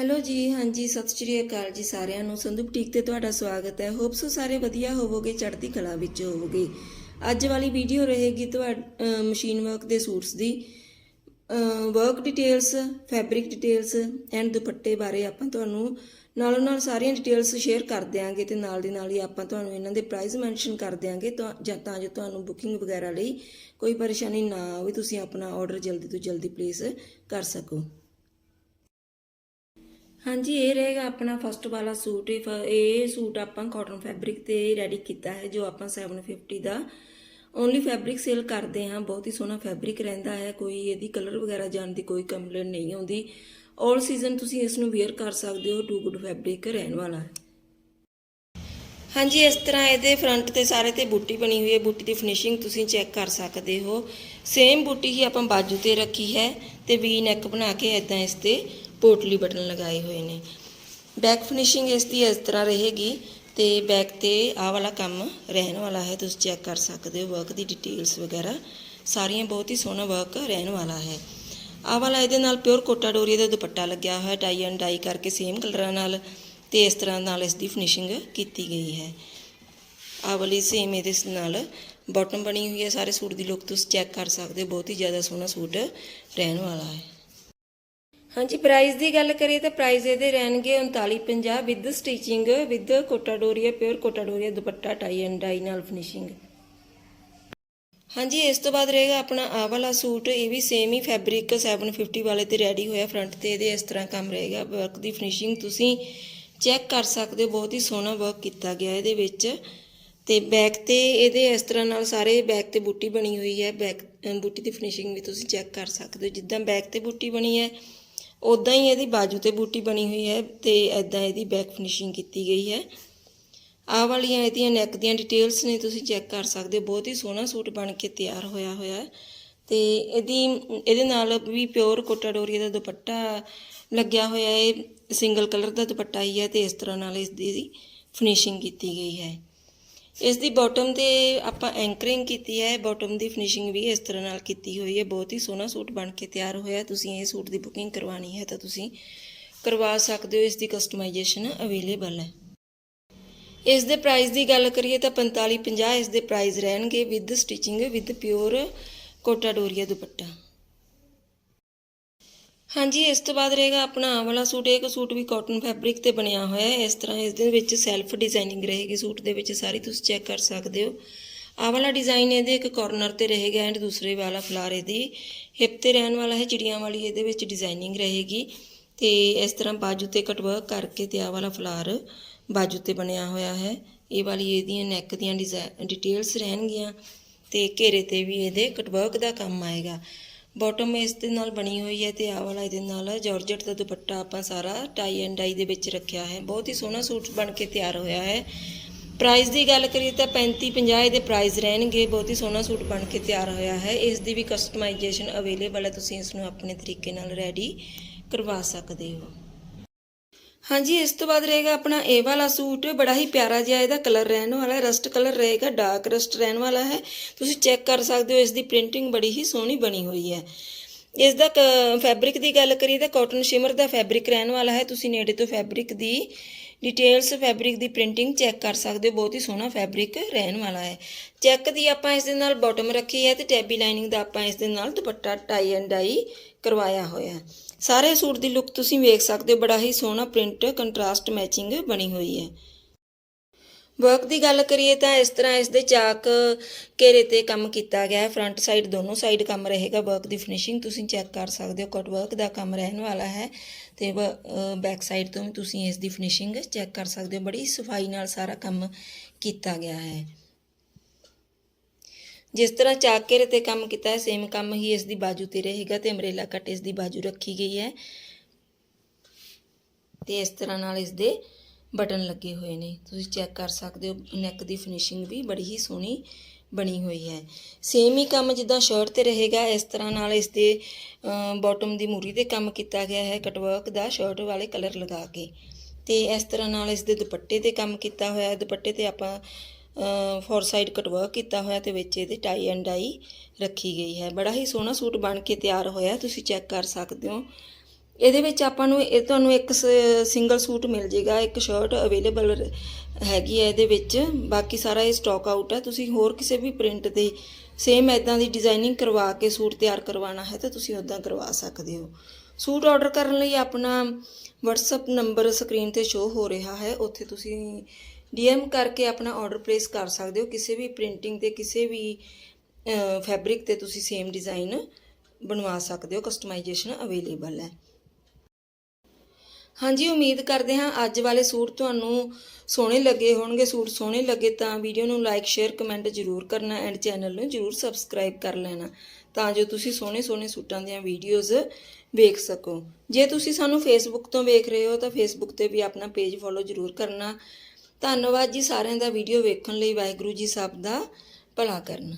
Hello ਜੀ, ਹਾਂਜੀ, ਸਤਿ ਸ਼੍ਰੀ ਅਕਾਲ ਜੀ ਸਾਰਿਆਂ ਨੂੰ। ਸੰਧੂ ਬੁਟੀਕ ਤੇ ਤੁਹਾਡਾ ਸਵਾਗਤ ਹੈ। ਹੋਪਸ ਸਾਰੇ ਵਧੀਆ ਹੋਵੋਗੇ, ਚੜ੍ਹਦੀ ਕਲਾ ਵਿੱਚ ਹੋਵੋਗੇ। ਅੱਜ ਵਾਲੀ ਵੀਡੀਓ ਰਹੇਗੀ ਤੁਹਾਡ ਮਸ਼ੀਨ ਵਰਕ ਦੇ suits the. Work details fabric details and ਦੁਪੱਟੇ ਬਾਰੇ ਆਪਾਂ ਤੁਹਾਨੂੰ ਨਾਲੋਂ ਨਾਲ ਸਾਰੀਆਂ ਡਿਟੇਲਸ ਸ਼ੇਅਰ ਕਰ ਦਿਆਂਗੇ ਤੇ ਨਾਲ ਦੀ ਨਾਲ ਹੀ ਆਪਾਂ ਤੁਹਾਨੂੰ ਇਹਨਾਂ ਦੇ ਪ੍ਰਾਈਸ ਮੈਂਸ਼ਨ ਕਰ ਦਿਆਂਗੇ ਤਾਂ, ਜਾਂ ਤਾਂ ਜੋ ਤੁਹਾਨੂੰ ਬੁਕਿੰਗ ਵਗੈਰਾ ਲਈ ਕੋਈ ਪਰੇਸ਼ਾਨੀ ਨਾ ਆਵੇ, ਤੁਸੀਂ ਆਪਣਾ ਆਰਡਰ ਜਲਦੀ ਤੋਂ ਜਲਦੀ ਪਲੇਸ ਕਰ ਸਕੋ। ਹਾਂਜੀ, ਇਹ ਰਹੇਗਾ ਆਪਣਾ ਫਸਟ ਵਾਲਾ ਸੂਟ। ਇਹ ਫ- ਇਹ ਸੂਟ ਆਪਾਂ ਕਾਟਨ ਫੈਬਰਿਕ ਤੇ ਰੈਡੀ ਕੀਤਾ ਹੈ, ਜੋ ਆਪਾਂ 750 ਦਾ ਓਨਲੀ ਫੈਬਰਿਕ ਸੇਲ ਕਰਦੇ ਹਾਂ। ਬਹੁਤ ਹੀ ਸੋਹਣਾ ਫੈਬਰਿਕ ਰਹਿੰਦਾ ਹੈ। ਕੋਈ ਇਹਦੀ ਕਲਰ ਵਗੈਰਾ ਜਾਣ ਦੀ ਕੋਈ ਕੰਪਲੇਂਟ ਨਹੀਂ ਆਉਂਦੀ। 올 ਸੀਜ਼ਨ ਤੁਸੀਂ ਇਸ ਨੂੰ ਵੇਅਰ ਕਰ ਸਕਦੇ ਹੋ। ਟੂ ਗੁੱਡ ਫੈਬਰਿਕ ਰਹਿਣ ਵਾਲਾ ਹੈ। ਹਾਂਜੀ, ਇਸ ਤਰ੍ਹਾਂ ਇਹਦੇ ਫਰੰਟ ਤੇ ਸਾਰੇ ਤੇ ਬੂਟੀ ਬਣੀ ਹੋਈ ਹੈ। ਬੂਟੀ ਦੀ ਫਿਨਿਸ਼ਿੰਗ ਤੁਸੀਂ ਚੈੱਕ ਕਰ ਸਕਦੇ ਹੋ। ਸੇਮ ਬੂਟੀ ਹੀ ਆਪਾਂ ਬਾਜੂ ਤੇ ਰੱਖੀ ਹੈ ਤੇ ਵੀ ਨੈਕ ਬਣਾ ਕੇ ਇਦਾਂ ਇਸ ਤੇ ਪੋਟਲੀ ਬਟਨ ਲਗਾਏ ਹੋਏ ਨੇ। ਬੈਕ ਫਿਨਿਸ਼ਿੰਗ ਇਸ ਦੀ ਇਸ ਤਰ੍ਹਾਂ ਰਹੇਗੀ ਤੇ ਬੈਕ ਤੇ ਆਹ ਵਾਲਾ ਕੰਮ ਰਹਿਣ ਵਾਲਾ ਹੈ। ਤੁਸੀਂ ਚੈੱਕ ਕਰ ਸਕਦੇ ਹੋ ਵਰਕ ਦੀ ਡਿਟੇਲਸ ਵਗੈਰਾ। ਸਾਰੀਆਂ ਬਹੁਤ ਹੀ ਸੋਹਣਾ ਵਰਕ ਰਹਿਣ ਵਾਲਾ ਹੈ। ਆਹ ਵਾਲਾ ਇਹਦੇ ਨਾਲ ਪਿਓਰ ਕੋਟਾ ਡੋਰੀ ਦਾ ਦੁਪੱਟਾ ਲੱਗਿਆ ਹੋਇਆ ਟਾਈ ਐਂਡ ਡਾਈ ਕਰਕੇ ਸੇਮ ਕਲਰਾਂ ਨਾਲ ਤੇ ਇਸ ਤਰ੍ਹਾਂ ਨਾਲ ਇਸ ਦੀ ਫਿਨਿਸ਼ਿੰਗ ਕੀਤੀ ਗਈ ਹੈ। ਆਹ ਵਾਲੀ ਸੇਮ ਇਹਦੇ ਨਾਲ ਬਾਟਮ ਬਣੀ ਹੋਈ ਹੈ। ਸਾਰੇ ਸੂਟ ਦੀ ਲੁੱਕ ਤੁਸੀਂ ਚੈੱਕ ਕਰ ਸਕਦੇ ਹੋ। ਬਹੁਤ ਹੀ ਜ਼ਿਆਦਾ ਸੋਹਣਾ ਸੂਟ ਰਹਿਣ ਵਾਲਾ ਹੈ। ਹਾਂਜੀ ਪ੍ਰਾਈਸ ਦੀ ਗੱਲ ਕਰੀਏ ਤਾਂ ਪ੍ਰਾਈਸ ਇਹਦੇ ਰਹਿਣਗੇ 3950 with stitching with Kota Doria pure Kota Doria dupatta tie and dye ਨਾਲ ਫਿਨਿਸ਼ਿੰਗ ਹਾਂਜੀ, ਇਸ ਤੋਂ ਬਾਅਦ ਰਹੇਗਾ ਆਪਣਾ ਆ ਵਾਲਾ ਸੂਟ, ਇਹ ਵੀ ਸੇਮ ਹੀ ਫੈਬਰਿਕ 750 ਵਾਲੇ ਤੇ ਰੈਡੀ ਹੋਇਆ ਫਰੰਟ ਤੇ, ਇਹਦੇ ਇਸ ਤਰ੍ਹਾਂ ਕੰਮ ਰਹੇਗਾ। ਵਰਕ ਦੀ ਫਿਨਿਸ਼ਿੰਗ ਤੁਸੀਂ ਚੈੱਕ ਕਰ ਸਕਦੇ ਹੋ, ਬਹੁਤ ਹੀ ਸੋਹਣਾ ਵਰਕ ਕੀਤਾ ਗਿਆ ਇਹਦੇ ਵਿੱਚ। ਤੇ ਬੈਕ ਤੇ ਇਹਦੇ ਇਸ ਤਰ੍ਹਾਂ ਨਾਲ ਸਾਰੇ ਬੈਕ ਤੇ ਬੂਟੀ ਬਣੀ ਹੋਈ ਹੈ ਬੈਕ ਬੂਟੀ ਦੀ ਫਿਨਿਸ਼ਿੰਗ ਵੀ ਤੁਸੀਂ ਚੈੱਕ ਕਰ ਸਕਦੇ ਹੋ। ਜਿੱਦਾਂ ਬੈਕ ਤੇ ਬੂਟੀ ਬਣੀ ਹੈ ਉਦਾਂ ਹੀ ਇਹਦੀ ਬਾਜੂ ਤੇ ਬੂਟੀ ਬਣੀ ਹੋਈ ਹੈ ਤੇ ਐਦਾਂ ਇਹਦੀ ਬੈਕ ਫਿਨਿਸ਼ਿੰਗ ਕੀਤੀ ਗਈ ਹੈ। ਆਹ ਵਾਲੀਆਂ ਇਹਦੀਆਂ ਨੈਕ ਦੀਆਂ ਡਿਟੇਲਸ ਨੇ, ਤੁਸੀਂ ਚੈੱਕ ਕਰ ਸਕਦੇ ਹੋ। ਬਹੁਤ ਹੀ ਸੋਹਣਾ ਸੂਟ ਬਣ ਕੇ ਤਿਆਰ ਹੋਇਆ ਹੋਇਆ ਹੈ। ਤੇ ਇਹਦੀ, ਇਹਦੇ ਨਾਲ ਵੀ ਪਿਓਰ ਕੋਟਾ ਡੋਰੀਆ ਦਾ ਦੁਪੱਟਾ ਲੱਗਿਆ ਹੋਇਆ ਹੈ। ਸਿੰਗਲ ਕਲਰ ਦਾ ਦੁਪੱਟਾ ਹੀ ਹੈ ਤੇ ਇਸ ਤਰ੍ਹਾਂ ਨਾਲ ਇਸ ਦੀ ਫਿਨਿਸ਼ਿੰਗ ਕੀਤੀ ਗਈ ਹੈ। ਇਸ ਦੀ ਬਾਟਮ ਤੇ ਆਪਾਂ ਐਂਕਰਿੰਗ ਕੀਤੀ ਹੈ ਬਾਟਮ ਦੀ ਫਿਨਿਸ਼ਿੰਗ ਵੀ ਇਸ ਤਰ੍ਹਾਂ ਨਾਲ ਕੀਤੀ ਹੋਈ ਹੈ। ਬਹੁਤ ਹੀ ਸੋਹਣਾ ਸੂਟ ਬਣ ਕੇ ਤਿਆਰ ਹੋਇਆ। ਤੁਸੀਂ ਇਹ ਸੂਟ ਦੀ ਬੁਕਿੰਗ ਕਰਵਾਉਣੀ ਹੈ ਤਾਂ ਤੁਸੀਂ ਕਰਵਾ ਸਕਦੇ ਹੋ। ਇਸ ਦੀ ਕਸਟਮਾਈਜੇਸ਼ਨ ਅਵੇਲੇਬਲ ਹੈ। ਇਸ ਦੇ ਪ੍ਰਾਈਸ ਦੀ ਗੱਲ ਕਰੀਏ ਤਾਂ 45 50 ਇਸ ਦੇ ਪ੍ਰਾਈਸ ਰਹਿਣਗੇ। With stitching with pure Kota Doria dupatta. ਹਾਂਜੀ, ਇਸ ਤੋਂ ਬਾਅਦ ਰਹੇਗਾ ਆਪਣਾ ਆ ਵਾਲਾ ਸੂਟ। ਇੱਕ ਸੂਟ ਵੀ ਕਾਟਨ ਫੈਬਰਿਕ ਤੇ ਬਣਿਆ ਹੋਇਆ ਹੈ। ਇਸ ਤਰ੍ਹਾਂ ਇਸ ਦੇ ਵਿੱਚ ਸੈਲਫ ਡਿਜ਼ਾਈਨਿੰਗ ਰਹੇਗੀ ਸੂਟ ਦੇ ਵਿੱਚ। ਸਾਰੀ ਤੁਸੀਂ ਚੈੱਕ ਕਰ ਸਕਦੇ ਹੋ। ਆਹ ਵਾਲਾ ਡਿਜ਼ਾਈਨ ਇਹਦੇ ਇੱਕ ਕਾਰਨਰ ਤੇ ਰਹੇਗਾ ਐਂਡ ਦੂਸਰੇ ਵਾਲਾ ਫਲਾਰ ਇਹਦੀ ਹਿਪ ਤੇ ਰਹਿਣ ਵਾਲਾ ਹੈ, ਚਿੜੀਆਂ ਵਾਲੀ ਇਹਦੇ ਵਿੱਚ ਡਿਜ਼ਾਈਨਿੰਗ ਰਹੇਗੀ। ਤੇ ਇਸ ਤਰ੍ਹਾਂ ਬਾਜੂ ਤੇ ਕਟਵਰਕ ਕਰਕੇ ਤੇ ਆਹ ਵਾਲਾ ਫਲਾਰ ਬਾਜੂ ਤੇ ਬਣਿਆ ਹੋਇਆ ਹੈ। ਇਹ ਵਾਲੀ ਇਹਦੀਆਂ ਨੈਕ ਦੀਆਂ ਡਿਟੇਲਸ ਰਹਿਣਗੀਆਂ ਤੇ ਘੇਰੇ ਤੇ ਵੀ ਇਹਦੇ ਕਟਵਰਕ ਦਾ ਕੰਮ ਆਏਗਾ। ਬਾਟਮ ਇਸ ਦੇ ਨਾਲ ਬਣੀ ਹੋਈ ਹੈ ਤੇ ਆਹ ਵਾਲਾ ਇਹਦੇ ਨਾਲ ਜਾਰਜਟ ਦਾ ਦੁਪੱਟਾ ਆਪਾਂ ਸਾਰਾ ਟਾਈ ਐਂਡ ਡਾਈ ਦੇ ਵਿੱਚ ਰੱਖਿਆ ਹੈ। ਬਹੁਤ ਹੀ ਸੋਹਣਾ ਸੂਟ ਬਣ ਕੇ ਤਿਆਰ ਹੋਇਆ ਹੈ। ਪ੍ਰਾਈਸ ਦੀ ਗੱਲ ਕਰੀਏ ਤਾਂ 35 50 ਇਹਦੇ ਪ੍ਰਾਈਸ ਰਹਿਣਗੇ। ਬਹੁਤ ਹੀ ਸੋਹਣਾ ਸੂਟ ਬਣ ਕੇ ਤਿਆਰ ਹੋਇਆ ਹੈ। ਇਸ ਦੀ ਵੀ ਕਸਟਮਾਈਜੇਸ਼ਨ ਅਵੇਲੇਬਲ ਹੈ। ਤੁਸੀਂ ਇਸ ਨੂੰ ਆਪਣੇ ਤਰੀਕੇ ਨਾਲ ਰੈਡੀ ਕਰਵਾ ਸਕਦੇ ਹੋ। ਹਾਂਜੀ, ਇਸ ਤੋਂ ਬਾਅਦ ਰਹੇਗਾ ਆਪਣਾ ਇਹ ਵਾਲਾ ਸੂਟ, ਬੜਾ ਹੀ ਪਿਆਰਾ ਜਿਹਾ ਇਹਦਾ ਕਲਰ ਰਹਿਣ ਵਾਲਾ ਹੈ ਰਸਟ ਕਲਰ ਰਹੇਗਾ ਡਾਰਕ ਰਸਟ ਰਹਿਣ ਵਾਲਾ ਹੈ। ਤੁਸੀਂ ਚੈੱਕ ਕਰ ਸਕਦੇ ਹੋ, ਇਸ ਦੀ ਪ੍ਰਿੰਟਿੰਗ ਬੜੀ ਹੀ ਸੋਹਣੀ ਬਣੀ ਹੋਈ ਹੈ। ਇਸ ਦਾ ਫੈਬਰਿਕ ਦੀ ਗੱਲ ਕਰੀਏ ਤਾਂ ਕਾਟਨ ਸ਼ਿਮਰ ਦਾ ਫੈਬਰਿਕ ਰਹਿਣ ਵਾਲਾ ਹੈ। ਤੁਸੀਂ ਨੇੜੇ ਤੋਂ ਫੈਬਰਿਕ ਦੀ ਡਿਟੇਲਸ ਫੈਬਰਿਕ ਦੀ ਪ੍ਰਿੰਟਿੰਗ ਚੈੱਕ ਕਰ ਸਕਦੇ ਹੋ। ਬਹੁਤ ਹੀ ਸੋਹਣਾ ਫੈਬਰਿਕ ਰਹਿਣ ਵਾਲਾ ਹੈ। ਚੈੱਕ ਦੀ ਆਪਾਂ ਇਸ ਦੇ ਨਾਲ ਬਾਟਮ ਰੱਖੀ ਹੈ ਤੇ ਟੈਬੀ ਲਾਈਨਿੰਗ ਦਾ ਆਪਾਂ ਇਸ ਦੇ ਨਾਲ ਦੁਪੱਟਾ ਟਾਈ ਐਂਡ ਡਾਈ ਕਰਵਾਇਆ ਹੋਇਆ ਹੈ। ਸਾਰੇ ਸੂਟ ਦੀ ਲੁੱਕ ਤੁਸੀਂ ਵੇਖ ਸਕਦੇ ਹੋ। ਬੜਾ ਹੀ ਸੋਹਣਾ ਪ੍ਰਿੰਟ ਕੰਟਰਾਸਟ ਮੈਚਿੰਗ ਬਣੀ ਹੋਈ ਹੈ। ਵਰਕ ਦੀ ਗੱਲ ਕਰੀਏ ਤਾਂ ਇਸ ਤਰ੍ਹਾਂ ਇਸ ਦੇ ਚਾਕ ਘੇਰੇ ਤੇ ਕੰਮ ਕੀਤਾ ਗਿਆ ਹੈ। ਫਰੰਟ ਸਾਈਡ ਦੋਨੋਂ ਸਾਈਡ ਕੰਮ ਰਹੇਗਾ। ਵਰਕ ਦੀ ਫਿਨਿਸ਼ਿੰਗ ਤੁਸੀਂ ਚੈੱਕ ਕਰ ਸਕਦੇ ਹੋ। ਕਟ ਵਰਕ ਦਾ ਕੰਮ ਰਹਿਣ ਵਾਲਾ ਹੈ। ਤੇ ਬੈਕ ਸਾਈਡ ਤੋਂ ਵੀ ਤੁਸੀਂ ਇਸ ਦੀ ਫਿਨਿਸ਼ਿੰਗ ਚੈੱਕ ਕਰ ਸਕਦੇ ਹੋ। ਬੜੀ ਸਫ਼ਾਈ ਨਾਲ ਸਾਰਾ ਕੰਮ ਕੀਤਾ ਗਿਆ ਹੈ। ਜਿਸ ਤਰ੍ਹਾਂ ਚਾਕ ਘੇਰੇ ਤੇ ਕੰਮ ਕੀਤਾ ਹੈ ਸੇਮ ਕੰਮ ਹੀ ਇਸ ਦੀ ਬਾਜੂ ਤੇ ਰਹੇਗਾ ਤੇ ਅਮਰੇਲਾ ਕੱਟ ਇਸ ਦੀ ਬਾਜੂ ਰੱਖੀ ਗਈ ਹੈ। ਤੇ ਇਸ ਤਰ੍ਹਾਂ ਨਾਲ ਇਸ ਦੇ ਬਟਨ ਲੱਗੇ ਹੋਏ ਨੇ। ਤੁਸੀਂ ਚੈੱਕ ਕਰ ਸਕਦੇ ਹੋ, ਨੈਕ ਦੀ ਫਿਨਿਸ਼ਿੰਗ ਵੀ ਬੜੀ ਹੀ ਸੋਹਣੀ ਬਣੀ ਹੋਈ ਹੈ। ਸੇਮ ਹੀ ਕੰਮ ਜਿੱਦਾਂ ਸ਼ਰਟ ਤੇ ਰਹੇਗਾ, ਇਸ ਤਰ੍ਹਾਂ ਨਾਲ ਇਸ ਦੇ ਬਾਟਮ ਦੀ ਮੂਰੀ ਤੇ ਕੰਮ ਕੀਤਾ ਗਿਆ ਹੈ ਕਟਵਰਕ ਦਾ ਸ਼ਰਟ ਵਾਲੇ ਕਲਰ ਲਗਾ ਕੇ। ਤੇ ਇਸ ਤਰ੍ਹਾਂ ਨਾਲ ਇਸ ਦੇ ਦੁਪੱਟੇ ਤੇ ਕੰਮ ਕੀਤਾ ਹੋਇਆ ਹੈ। ਦੁਪੱਟੇ ਤੇ ਆਪਾਂ ਫੋਰ ਸਾਈਡ ਕਟਵਰਕ ਕੀਤਾ ਹੋਇਆ ਤੇ ਵਿੱਚ ਇਹਦੇ ਟਾਈ ਐਂਡ ਡਾਈ ਰੱਖੀ ਗਈ ਹੈ। ਬੜਾ ਹੀ ਸੋਹਣਾ ਸੂਟ ਬਣ ਕੇ ਤਿਆਰ ਹੋਇਆ, ਤੁਸੀਂ ਚੈੱਕ ਕਰ ਸਕਦੇ ਹੋ। ਇਹਦੇ ਵਿੱਚ ਆਪਾਂ ਨੂੰ ਇਹ ਤੁਹਾਨੂੰ ਇੱਕ ਸਿੰਗਲ ਸੂਟ ਮਿਲ ਜੇਗਾ, ਇੱਕ ਸ਼ਰਟ ਅਵੇਲੇਬਲ ਹੈਗੀ ਹੈ ਇਹਦੇ ਵਿੱਚ। ਬਾਕੀ ਸਾਰਾ ਇਹ ਸਟਾਕ ਆਊਟ ਹੈ। ਤੁਸੀਂ ਹੋਰ ਕਿਸੇ ਵੀ ਪ੍ਰਿੰਟ ਦੇ ਸੇਮ ਐਦਾਂ ਦੀ ਡਿਜ਼ਾਈਨਿੰਗ ਕਰਵਾ ਕੇ ਸੂਟ ਤਿਆਰ ਕਰਵਾਉਣਾ ਹੈ ਤਾਂ ਤੁਸੀਂ ਉਦਾਂ ਕਰਵਾ ਸਕਦੇ ਹੋ। ਸੂਟ ਆਰਡਰ ਕਰਨ ਲਈ ਆਪਣਾ WhatsApp ਨੰਬਰ ਸਕਰੀਨ ਤੇ ਸ਼ੋ ਹੋ ਰਿਹਾ ਹੈ। ਉੱਥੇ ਤੁਸੀਂ DM ਕਰਕੇ ਆਪਣਾ ਆਰਡਰ ਪਲੇਸ ਕਰ ਸਕਦੇ ਹੋ। ਕਿਸੇ ਵੀ ਪ੍ਰਿੰਟਿੰਗ ਤੇ, ਕਿਸੇ ਵੀ ਫੈਬਰਿਕ ਤੇ ਤੁਸੀਂ ਸੇਮ ਡਿਜ਼ਾਈਨ ਬਣਵਾ ਸਕਦੇ ਹੋ। ਕਸਟਮਾਈਜੇਸ਼ਨ ਅਵੇਲੇਬਲ ਹੈ। ਹਾਂਜੀ, ਉਮੀਦ ਕਰਦੇ ਹਾਂ ਅੱਜ ਵਾਲੇ ਸੂਟ ਤੁਹਾਨੂੰ ਸੋਹਣੇ ਲੱਗੇ ਹੋਣਗੇ। ਸੂਟ ਸੋਹਣੇ ਲੱਗੇ ਤਾਂ ਵੀਡੀਓ ਨੂੰ ਲਾਈਕ ਸ਼ੇਅਰ ਕਮੈਂਟ ਜ਼ਰੂਰ ਕਰਨਾ ਐਂਡ ਚੈਨਲ ਨੂੰ ਜ਼ਰੂਰ ਸਬਸਕ੍ਰਾਈਬ ਕਰ ਲੈਣਾ ਤਾਂ ਜੋ ਤੁਸੀਂ ਸੋਹਣੇ ਸੋਹਣੇ ਸੂਟਾਂ ਦੀਆਂ ਵੀਡੀਓਜ਼ ਵੇਖ ਸਕੋ। ਜੇ ਤੁਸੀਂ ਸਾਨੂੰ ਫੇਸਬੁੱਕ ਤੋਂ ਵੇਖ ਰਹੇ ਹੋ ਤਾਂ ਫੇਸਬੁੱਕ ਤੇ ਵੀ ਆਪਣਾ ਪੇਜ ਫੋਲੋ ਜ਼ਰੂਰ ਕਰਨਾ। ਧੰਨਵਾਦ ਜੀ ਸਾਰਿਆਂ ਦਾ ਵੀਡੀਓ ਵੇਖਣ ਲਈ। ਵਾਹਿਗੁਰੂ ਜੀ ਸਭ ਦਾ ਭਲਾ ਕਰਨ।